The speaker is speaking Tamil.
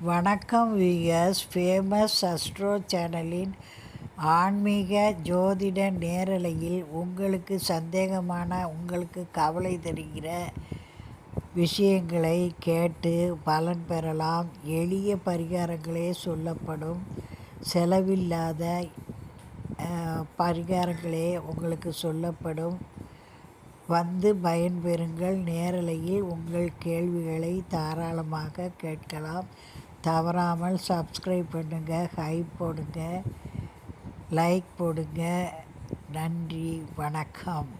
வணக்கம் விஎஸ் ஃபேமஸ் அஸ்ட்ரோ சேனலின் ஆன்மீக ஜோதிட நேரலையில் உங்களுக்கு சந்தேகமான உங்களுக்கு கவலை தருகிற விஷயங்களை கேட்டு பலன் பெறலாம். எளிய பரிகாரங்களே சொல்லப்படும். செலவில்லாத பரிகாரங்களே உங்களுக்கு சொல்லப்படும். வந்து பயன்பெறுங்கள். நேரலையில் உங்கள் கேள்விகளை தாராளமாக கேட்கலாம். தவறாமல் சப்ஸ்கிரைப் பண்ணுங்கள் ஹை போடுங்க லைக் போடுங்க. நன்றி வணக்கம்.